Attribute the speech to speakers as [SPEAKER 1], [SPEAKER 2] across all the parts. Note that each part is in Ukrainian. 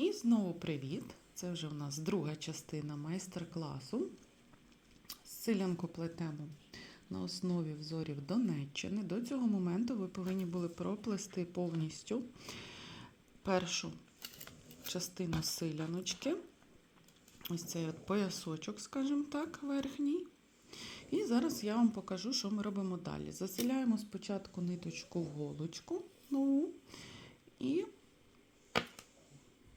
[SPEAKER 1] І знову привіт! Це вже в нас друга частина майстер-класу. Силянку плетемо на основі взорів Донеччини. До цього моменту ви повинні були проплести повністю першу частину силяночки. Ось цей от поясочок, скажімо так, верхній. І зараз я вам покажу, що ми робимо далі. Заселяємо спочатку ниточку в голочку нову і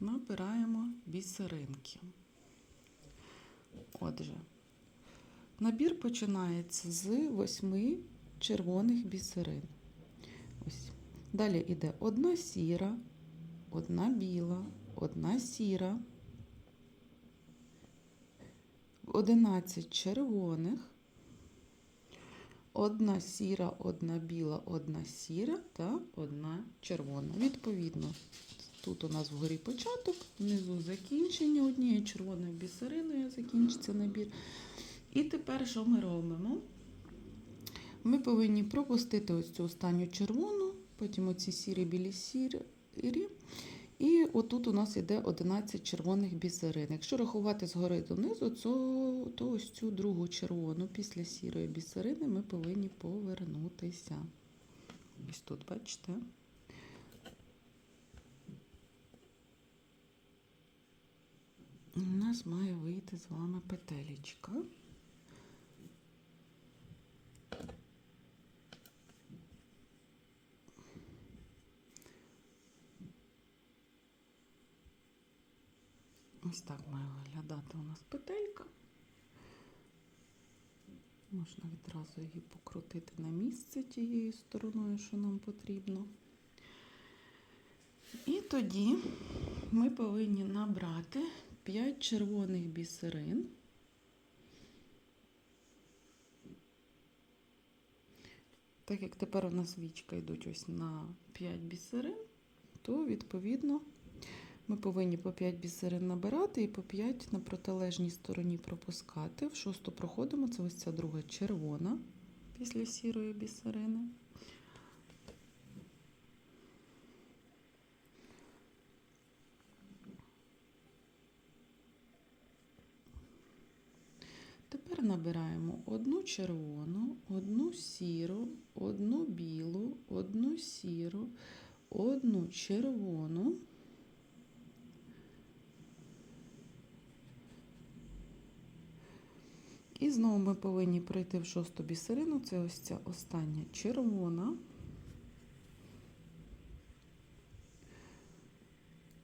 [SPEAKER 1] набираємо бісеринки. Отже, набір починається з восьми червоних бісерин. Ось. Далі йде одна сіра, одна біла, одна сіра, 11 червоних, одна сіра, одна біла, одна сіра та одна червона. Відповідно, тут у нас вгорі початок, внизу закінчення однією червоною бісериною закінчиться набір. І тепер що ми робимо? Ми повинні пропустити ось цю останню червону, потім оці сірі білі сірі. І отут у нас йде 11 червоних бісерин. Якщо рахувати згори донизу, то, то ось цю другу червону після сірої бісерини ми повинні повернутися. Ось тут, бачите? У нас має вийти з вами петелечка. Ось так має виглядати у нас петелька. Можна відразу її покрутити на місце тією стороною, що нам потрібно. І тоді ми повинні набрати 5 червоних бісерин. Так як тепер у нас вічка йдуть ось на 5 бісерин, то відповідно ми повинні по 5 бісерин набирати і по 5 на протилежній стороні пропускати. В шосту проходимо, це ось ця друга червона після сірої бісерини. Набираємо одну червону, одну сіру, одну білу, одну сіру, одну червону. І знову ми повинні пройти в шосту бісерину. Це ось ця остання червона.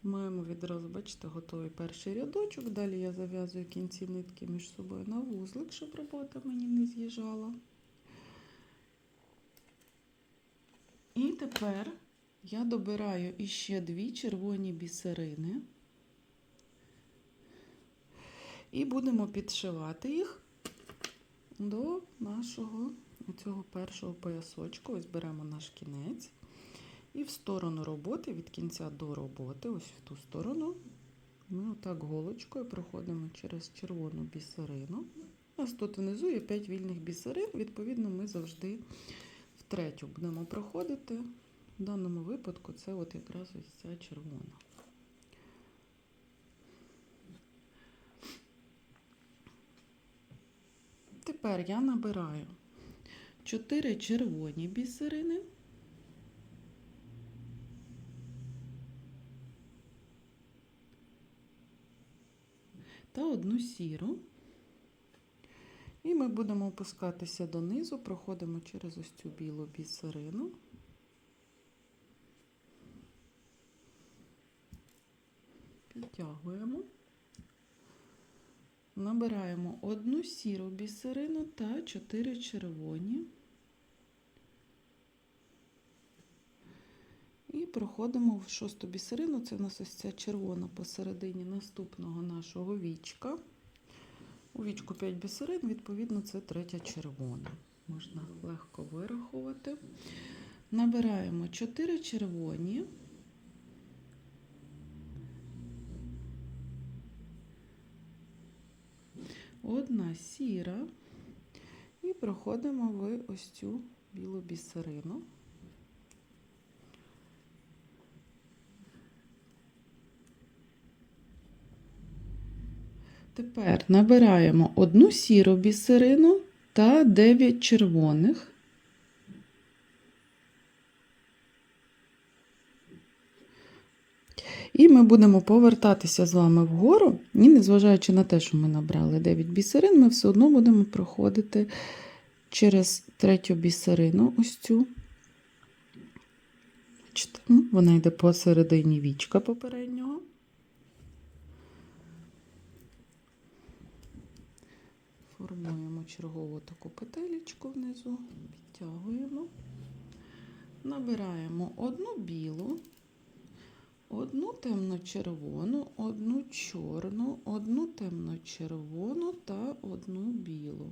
[SPEAKER 1] Маємо відразу, бачите, готовий перший рядочок. Далі я зав'язую кінці нитки між собою на вузлик, щоб робота мені не з'їжджала. І тепер я добираю іще дві червоні бісерини. І будемо підшивати їх до нашого цього першого поясочку. Ось беремо наш кінець. І в сторону роботи, від кінця до роботи, ось в ту сторону, ми отак голочкою проходимо через червону бісерину. Нас тут внизу є 5 вільних бісерин, відповідно, ми завжди в третю будемо проходити. В даному випадку це от якраз ось ця червона. Тепер я набираю 4 червоні бісерини. Та одну сіру. І ми будемо опускатися донизу, проходимо через ось цю білу бісерину. Підтягуємо. Набираємо одну сіру бісерину та 4 червоні. І проходимо в шосту бісерину. Це у нас ось ця червона посередині наступного нашого вічка. У вічку 5 бісерин, відповідно, це третя червона. Можна легко вирахувати. Набираємо 4 червоні. Одна сіра. І проходимо в ось цю білу бісерину. Тепер набираємо одну сіру бісерину та 9 червоних. І ми будемо повертатися з вами вгору, і незважаючи на те, що ми набрали 9 бісерин, ми все одно будемо проходити через третю бісерину, ось цю. Вона йде посередині вічка попереднього. Формуємо чергову таку петелечку внизу, підтягуємо, набираємо одну білу, одну темно-червону, одну чорну, одну темно-червону та одну білу.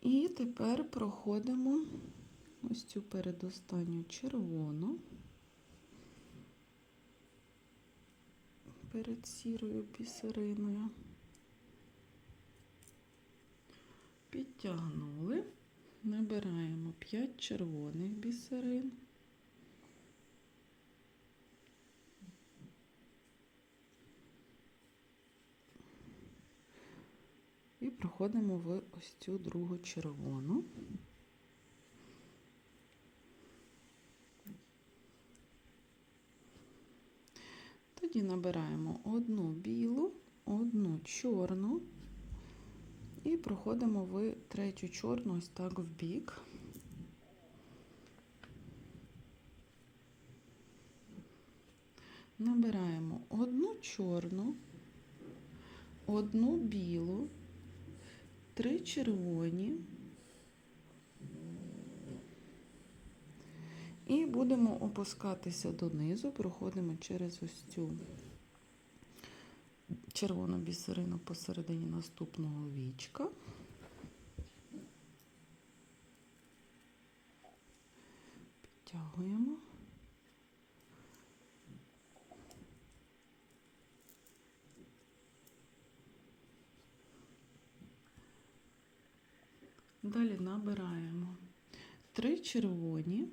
[SPEAKER 1] І тепер проходимо ось цю передостанню червону перед сірою бісериною. Підтягнули, набираємо 5 червоних бісерин. І проходимо в ось цю другу червону. Тоді набираємо одну білу, одну чорну і проходимо в третю чорну ось так в бік. Набираємо одну чорну, одну білу, три червоні. І будемо опускатися донизу, проходимо через ось цю червону бісерину посередині наступного вічка. Підтягуємо. Далі набираємо три червоні,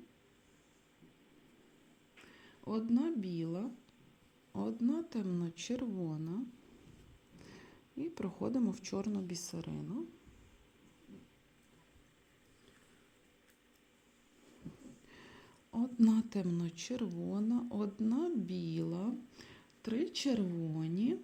[SPEAKER 1] одна біла, одна темно-червона і проходимо в чорну бісерину. Одна темно-червона, одна біла, три червоні.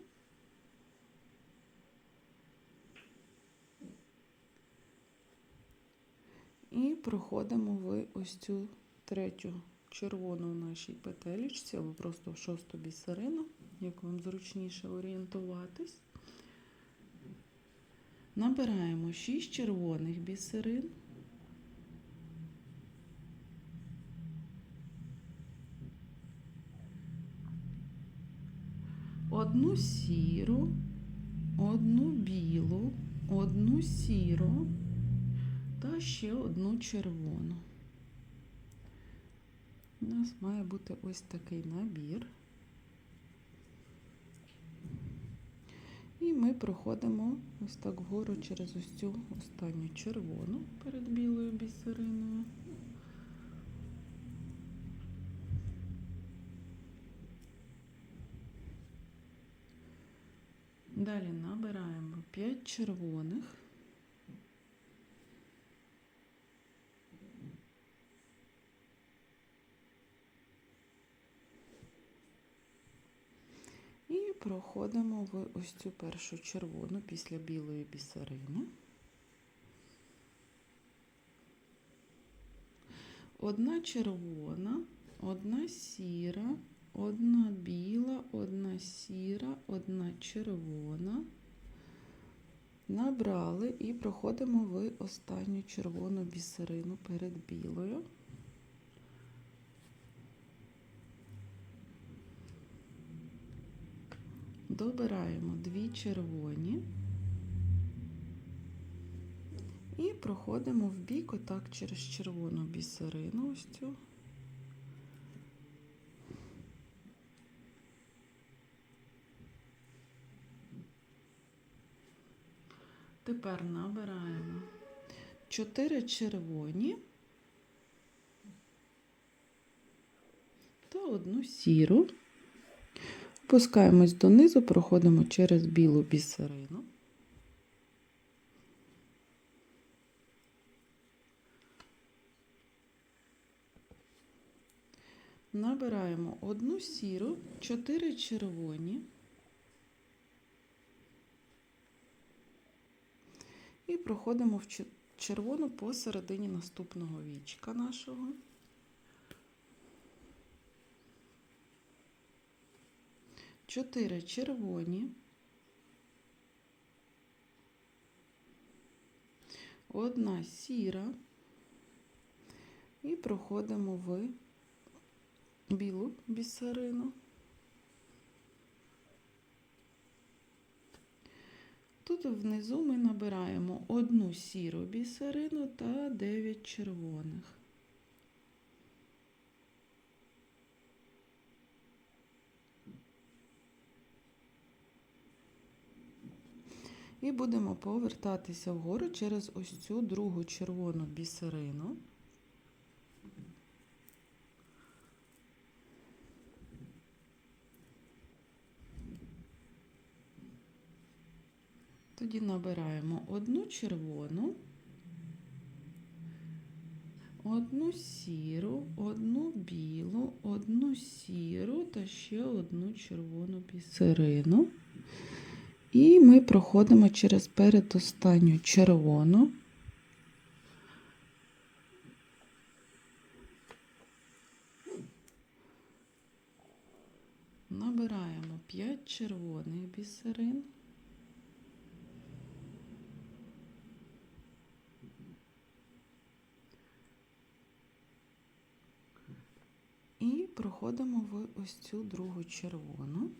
[SPEAKER 1] І проходимо в ось цю третю червону в нашій петелечці, або просто в шосту бісерину, як вам зручніше орієнтуватись. Набираємо 6 червоних бісерин. Одну сіру, одну білу, одну сіру та ще одну червону. У нас має бути ось такий набір. І ми проходимо ось так вгору через ось цю останню червону перед білою бісериною. Далі набираємо 5 червоних. І проходимо в ось цю першу червону після білої бісерини. Одна червона, одна сіра, одна біла, одна сіра, одна червона. Набрали і проходимо в останню червону бісерину перед білою. Добираємо дві червоні і проходимо в бік отак через червону бісерину ось цю. Тепер набираємо 4 червоні та одну сіру. Спускаємось донизу, проходимо через білу бісерину. Набираємо одну сіру, чотири червоні. І проходимо в червону посередині наступного вічка нашого. Чотири червоні. Одна сіра. І проходимо в білу бісерину. Тут внизу ми набираємо одну сіру бісерину та 9 червоних. І будемо повертатися вгору через ось цю другу червону бісерину. Тоді набираємо одну червону, одну сіру, одну білу, одну сіру та ще одну червону бісерину. І ми проходимо через передостанню червону. Набираємо 5 червоних бісерин. І проходимо в ось цю другу червону.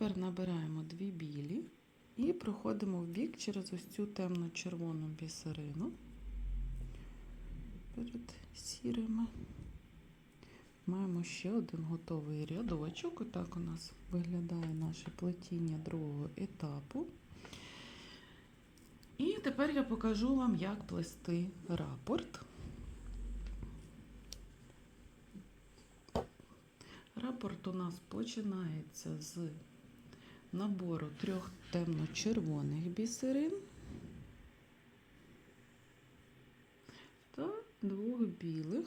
[SPEAKER 1] Тепер набираємо дві білі і проходимо в бік через ось цю темно-червону бісерину перед сірими. Маємо ще один готовий рядочок. Отак у нас виглядає наше плетіння другого етапу. І тепер я покажу вам, як плести рапорт. Рапорт у нас починається з набору трьох темно-червоних бісерин та двох білих.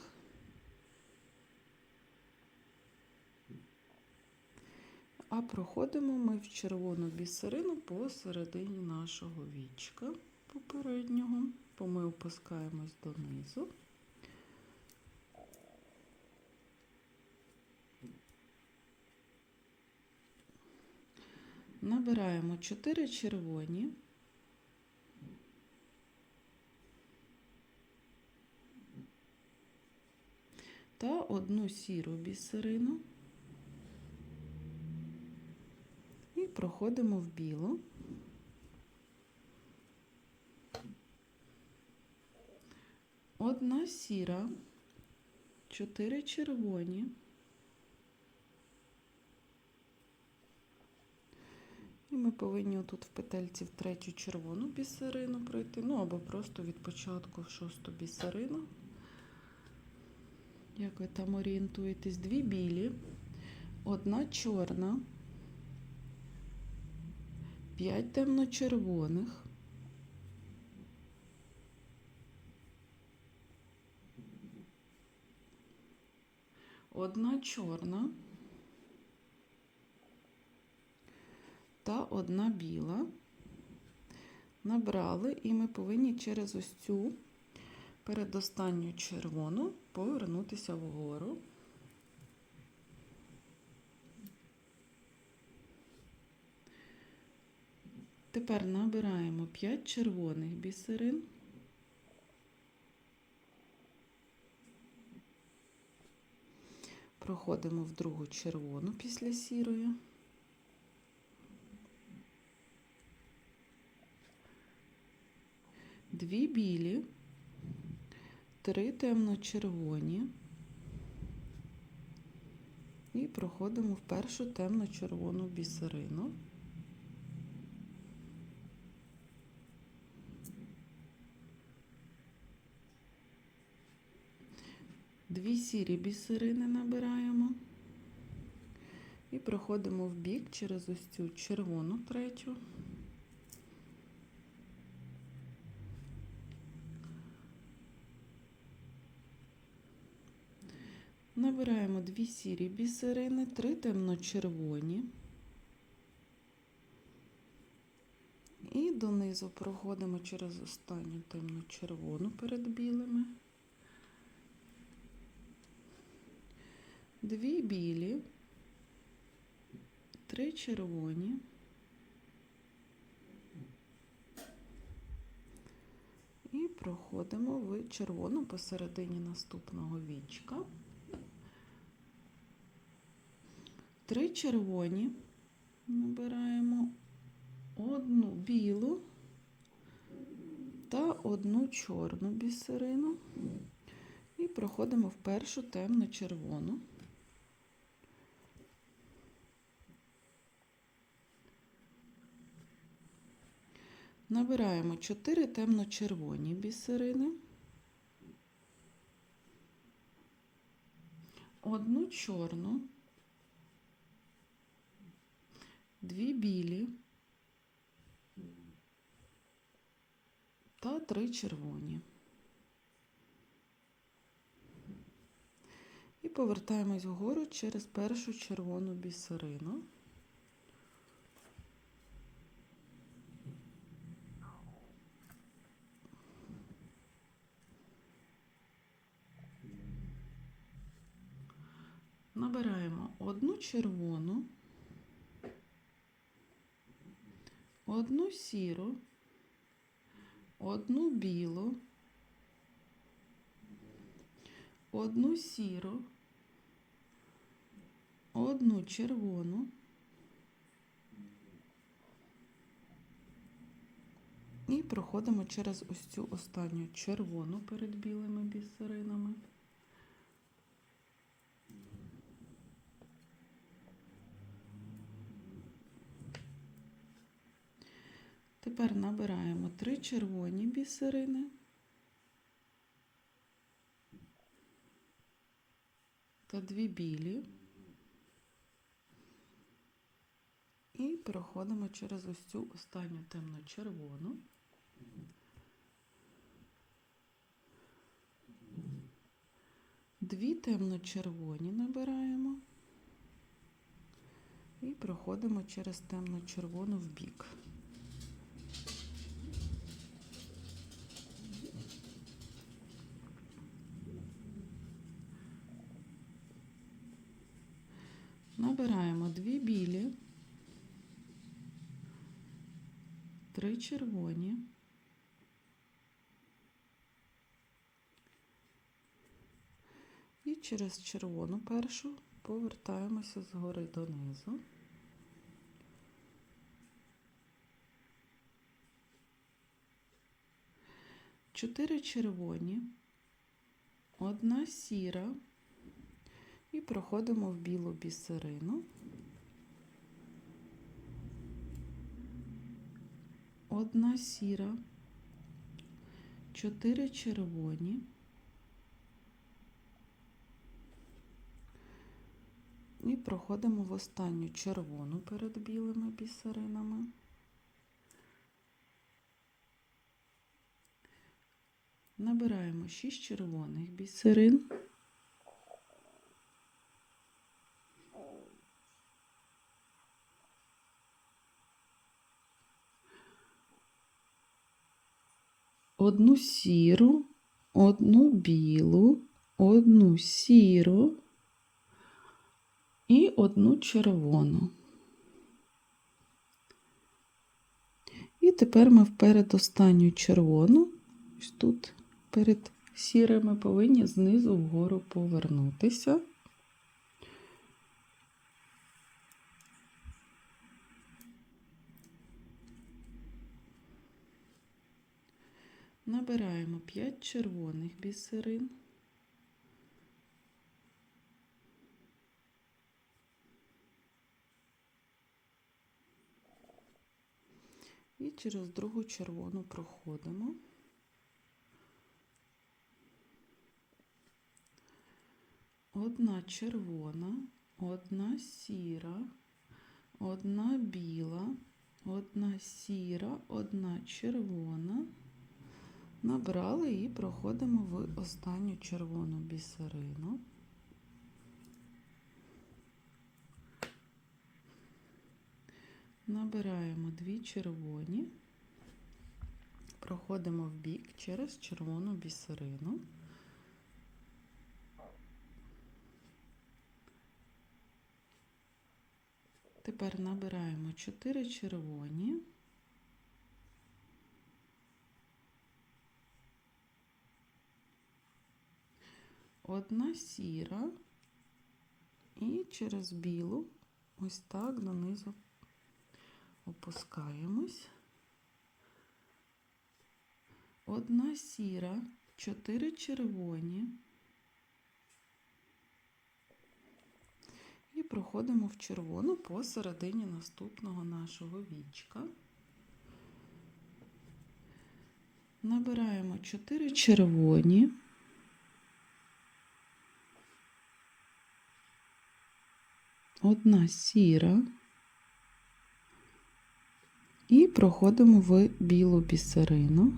[SPEAKER 1] А проходимо ми в червону бісерину посередині нашого вічка попереднього, бо ми опускаємось донизу. Набираємо 4 червоні. Та одну сіру бісерину. І проходимо в білу. Одна сіра, чотири червоні. І ми повинні тут в петельці в третю червону бісерину пройти, ну або просто від початку в шосту бісерину. Як ви там орієнтуєтесь? Дві білі, одна чорна, п'ять темно-червоних. Одна чорна. Та одна біла. Набрали, і ми повинні через ось цю передостанню червону повернутися вгору. Тепер набираємо 5 червоних бісерин. Проходимо в другу червону після сірої. Дві білі, три темно-червоні. І проходимо в першу темно-червону бісерину. Дві сірі бісерини набираємо. І проходимо в бік через ось цю червону третю. Набираємо дві сірі бісерини, три темно-червоні. І донизу проходимо через останню темно-червону перед білими. Дві білі, три червоні. І проходимо в червону посередині наступного вічка. Три червоні. Набираємо одну білу та одну чорну бісерину. І проходимо в першу темно-червону. Набираємо 4 темно-червоні бісерини, одну чорну, дві білі та три червоні. І повертаємось вгору через першу червону бісерину. Набираємо одну червону, одну сіру, одну білу, одну сіру, одну червону і проходимо через ось цю останню червону перед білими бісеринами. Тепер набираємо три червоні бісерини та дві білі і проходимо через ось цю останню темно-червону. Дві темно-червоні набираємо і проходимо через темно-червону в бік. Набираємо дві білі, три червоні, і через червону першу повертаємося згори донизу. Чотири червоні, одна сіра. І проходимо в білу бісерину. Одна сіра, чотири червоні. І проходимо в останню червону перед білими бісеринами. Набираємо 6 червоних бісерин. Одну сіру, одну білу, одну сіру і одну червону. І тепер ми вперед останню червону, ось тут перед сірими повинні знизу вгору повернутися. Набираємо 5 червоних бісерин. І через другу червону проходимо. одна червона, одна сіра, одна біла, одна сіра, одна червона. Набрали і проходимо в останню червону бісерину. Набираємо дві червоні, проходимо в бік через червону бісерину. Тепер набираємо 4 червоні. Одна сіра і через білу ось так донизу опускаємось. Одна сіра, чотири червоні. І проходимо в червону посередині наступного нашого вічка. Набираємо 4 червоні. Одна сіра. І проходимо в білу бісерину.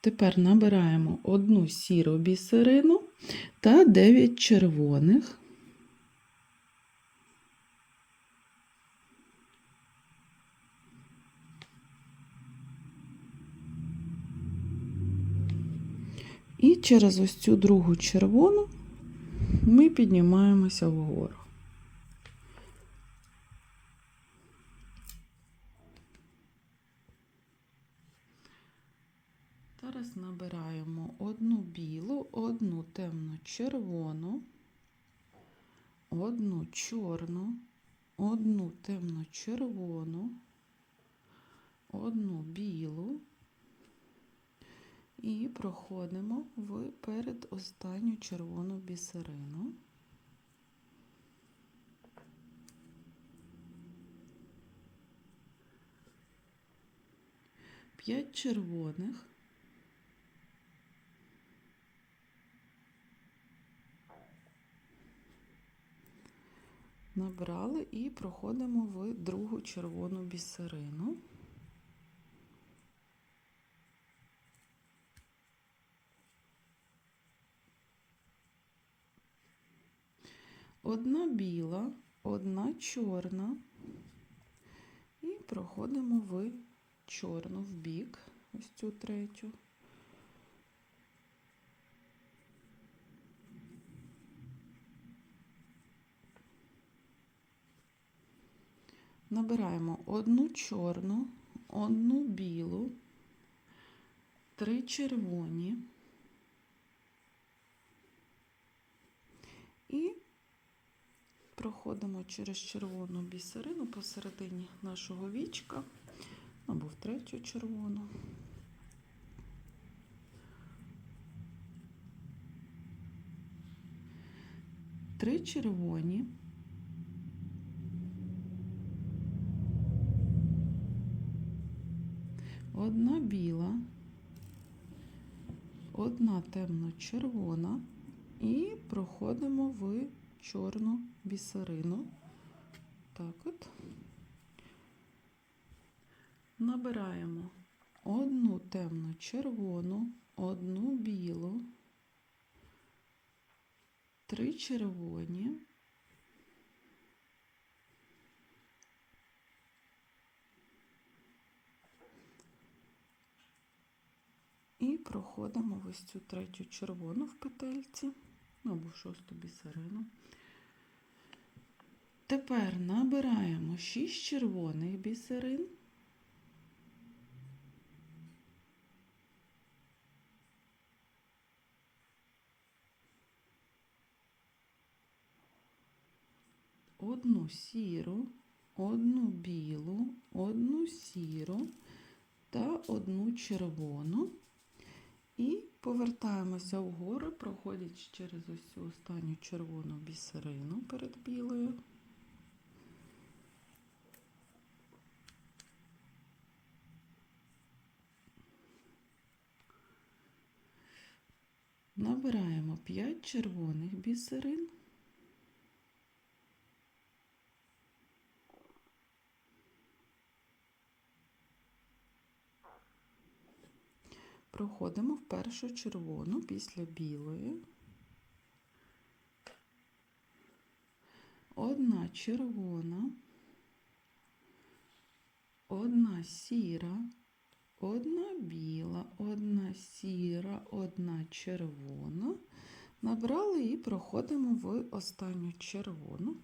[SPEAKER 1] Тепер набираємо одну сіру бісерину та 9 червоних. І через ось цю другу червону ми піднімаємося вгору. Зараз набираємо одну білу, одну темно-червону, одну чорну, одну темно-червону, одну білу і проходимо в передостанню червону бісерину. П'ять червоних. Набрали і проходимо в другу червону бісерину. Одна біла, одна чорна. І проходимо в чорну в бік, ось цю третю. Набираємо одну чорну, одну білу, три червоні і проходимо через червону бісерину посередині нашого вічка або в третю червону. Три червоні. Одна біла, одна темно-червона і проходимо в чорну бісерину. Так от. Набираємо одну темно-червону, одну білу, три червоні. І проходимо ось цю третю червону в петельці, або шосту бісерину. Тепер набираємо 6 червоних бісерин. Одну сіру, одну білу, одну сіру та одну червону. І повертаємося вгору, проходячи через ось цю останню червону бісерину перед білою. Набираємо 5 червоних бісерин. Проходимо в першу червону після білої. Одна червона, одна сіра, одна біла, одна сіра, одна червона. Набрали і проходимо в останню червону.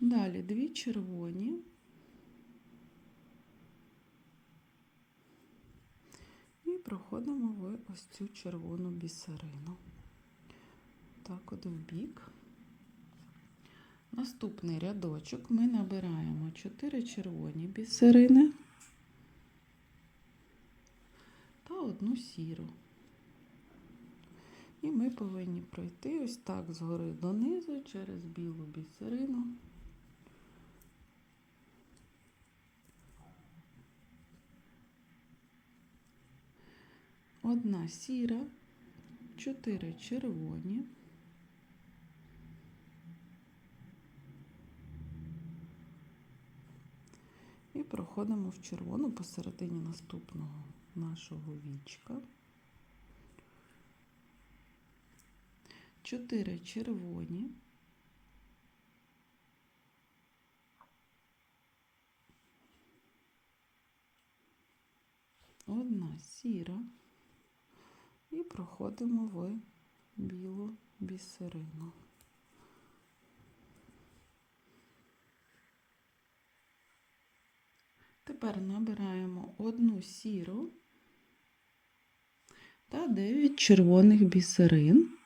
[SPEAKER 1] Далі дві червоні. І проходимо в ось цю червону бісерину. Так, от в бік. Наступний рядочок ми набираємо 4 червоні бісерини та одну сіру. І ми повинні пройти ось так згори донизу через білу бісерину. Одна сіра, чотири червоні. І проходимо в червону посередині наступного нашого вічка. Чотири червоні. Одна сіра. І проходимо в білу бісерину. Тепер набираємо одну сіру та 9 червоних бісерин.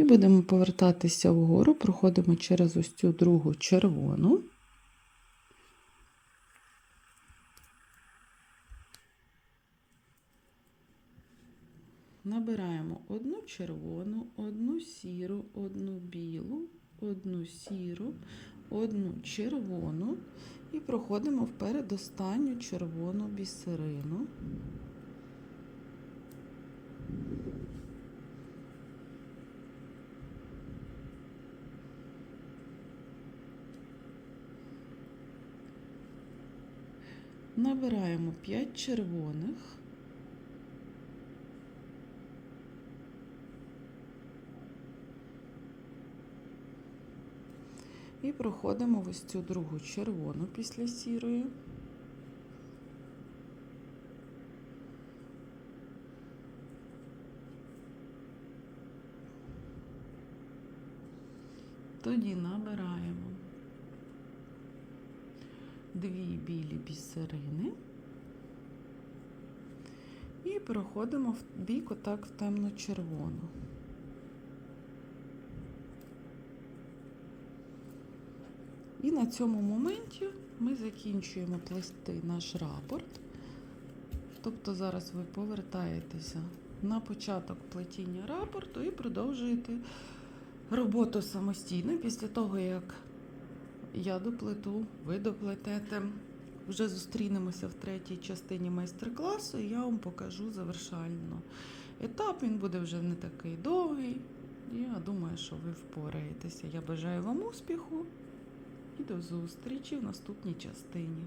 [SPEAKER 1] І будемо повертатися вгору, проходимо через ось цю другу червону. Набираємо одну червону, одну сіру, одну білу, одну сіру, одну червону і проходимо вперед останню червону бісерину. Набираємо 5 червоних. І проходимо ось цю другу червону після сірої. Тоді набираємо дві білі бісерини і проходимо в бік отак в темно-червону. І на цьому моменті ми закінчуємо плести наш рапорт. Тобто зараз ви повертаєтеся на початок плетіння рапорту і продовжуєте роботу самостійно після того, як я доплету, ви доплетете. Вже зустрінемося в третій частині майстер-класу, і я вам покажу завершально етап. Він буде вже не такий довгий. Я думаю, що ви впораєтеся. Я бажаю вам успіху і до зустрічі в наступній частині.